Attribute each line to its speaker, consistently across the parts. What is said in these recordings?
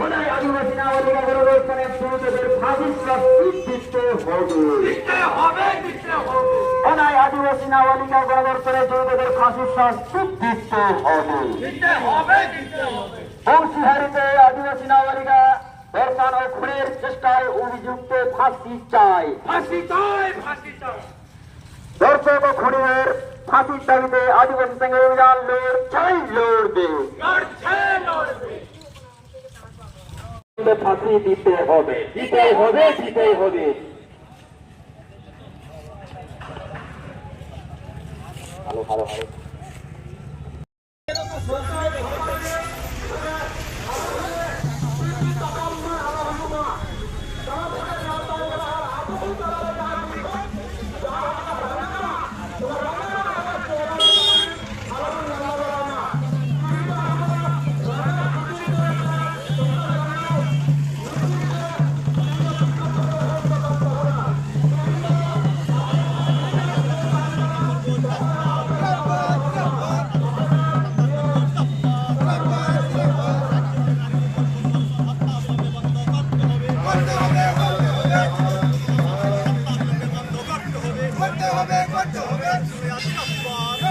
Speaker 1: ওনার আদিবাসী আদিবাসী নাগরিকা গণবর্তনে যুবদের ফাঁসির শাস্তি দিতে হবে বংশীহারিতে আদিবাসী নাগরিকা ধর্ষণ ও খুনের চেষ্টায় অভিযুক্ত ফাঁসি চায়।
Speaker 2: ফাঁসি চাই ফাঁসি চাই
Speaker 1: ধর্ষক ও খুনের ফাঁসির দাবিতে আদিবাসী সংঘের অভিযান লড়ছাই লড়বে ফাঁসি দিতে হবে। দিতে হবে দিতে হবে। ভালো ভালো ভালো।
Speaker 3: হবে করতে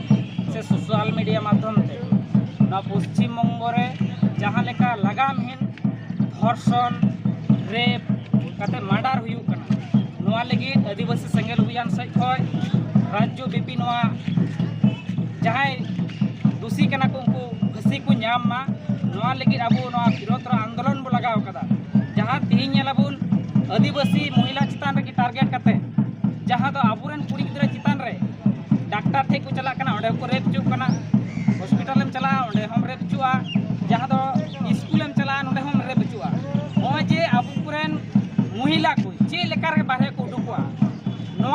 Speaker 4: मीडिया माध्यम से पश्चिम बंगे जहाँ लगाम धर्षण रेप मार्डर होना आदिवासी सेंगल अभियान सज राज्य बीपी जहाँ दूषी कर फसी को नाममा अब विरोध आंदोलन बो लगा जहाँ तीन आदिवासी महिला चितान रे टारगेट करते जहाँ तो अब कुछ गितान रे डाक्टर ठेक को चलना रेप चुना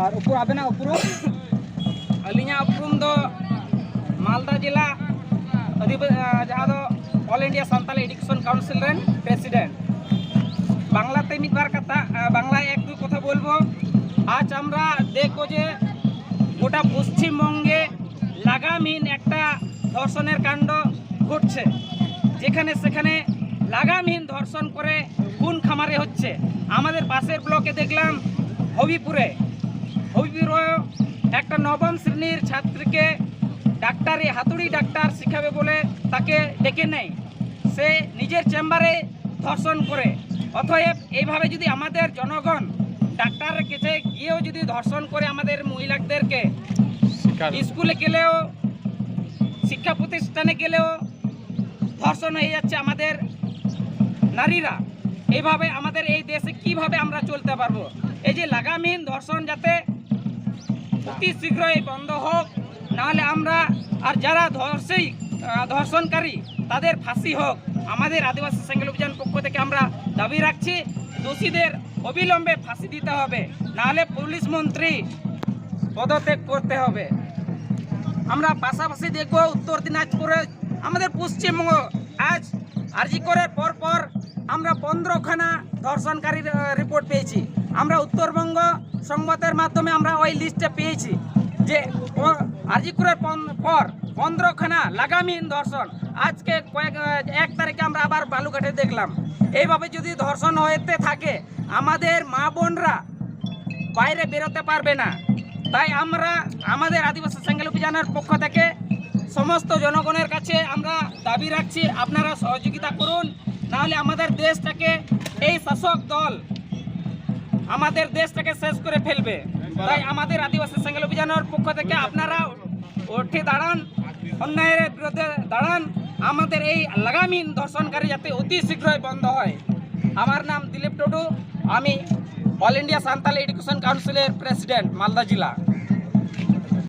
Speaker 4: ᱟᱨ ᱩᱯᱨᱩᱢ ᱟᱵᱮᱱᱟᱜ ᱩᱯᱨᱩᱢ ᱟᱹᱞᱤᱧᱟᱜ ᱩᱯᱨᱩᱢ ᱫᱚ ᱢᱟᱞᱫᱟ ᱡᱮᱞᱟ ᱡᱟᱦᱟᱸ ᱫᱚ all India Santali education council ᱨᱮᱱ ᱯᱨᱮᱥিডেন্ট বাংলাতে মিটবার কথা বাংলায় এক দুই কথা বলব। আজ আমরা দেখব যে গোটা পশ্চিমবঙ্গে লাগামহীন একটা ধর্ষণের কাণ্ড ঘটছে। যেখানে সেখানে লাগামহীন ধর্ষণ করে খুন খামারে হচ্ছে। আমাদের পাশের ব্লকে দেখলাম হবিপুরে। হবিপুরে একটা নবম শ্রেণির ছাত্রীকে ডাক্তারি হাতুড়ি ডাক্তার শিখাবে বলে তাকে ডেকে নেয়। সে নিজের চেম্বারে ধর্ষণ করে। অতএব এইভাবে যদি আমাদের জনগণ ডাক্তারের কাছে গিয়েও যদি ধর্ষণ করে আমাদের মহিলাদেরকে স্কুলে গেলেও শিক্ষা প্রতিষ্ঠানে গেলেও ধর্ষণ হয়ে যাচ্ছে আমাদের নারীরা। এইভাবে আমাদের এই দেশে কীভাবে আমরা চলতে পারব? এই যে লাগামহীন ধর্ষণ যাতে অতি শীঘ্রই বন্ধ হোক, নাহলে আমরা আর যারা ধর্ষেই ধর্ষণকারী, তাদের ফাঁসি হোক। আমাদের আদিবাসী সেঙ্গেল অভিযান পক্ষ থেকে আমরা দাবি রাখছি, দোষীদের অবিলম্বে ফাঁসি দিতে হবে, নাহলে পুলিশ মন্ত্রী পদত্যাগ করতে হবে। আমরা পাশাপাশি দেখব উত্তর দিনাজপুরে, আমাদের পশ্চিমবঙ্গ, আজ আরজি করার পর পর আমরা পনেরোখানা ধর্ষণকারীর রিপোর্ট পেয়েছি। আমরা উত্তরবঙ্গ সংবাদের মাধ্যমে আমরা ওই লিস্টে পেয়েছি যে আরজি করার পর পনেরোখানা লাগামহীন ধর্ষণ আজকে কয়েক এক তারিখে আমরা আবার বালুঘাটে দেখলাম। এইভাবে যদি ধর্ষণ হতে থাকে, আমাদের মা বোনরা বাইরে বেরোতে পারবে না। তাই আমরা আমাদের আদিবাসী সেঙ্গেল অভিযানের পক্ষ থেকে সমস্ত জনগণের কাছে আমরা দাবি রাখছি, আপনারা সহযোগিতা করুন। নাহলে আমাদের দেশটাকে এই শাসক দল আমাদের দেশটাকে শেষ করে ফেলবে। তাই আমাদের আদিবাসী সেঙ্গেল অভিযানের পক্ষ থেকে আপনারা উঠে দাঁড়ান, অন্যায়ের বিরুদ্ধে দাঁড়ান। আমাদের এই লাগামহীন ধর্ষণকারী যাতে অতি শীঘ্রই বন্ধ হয়। আমার নাম দিলীপ টুডু, আমি অল ইন্ডিয়া সান্তালি এডুকেশন কাউন্সিলের প্রেসিডেন্ট, মালদা জেলা।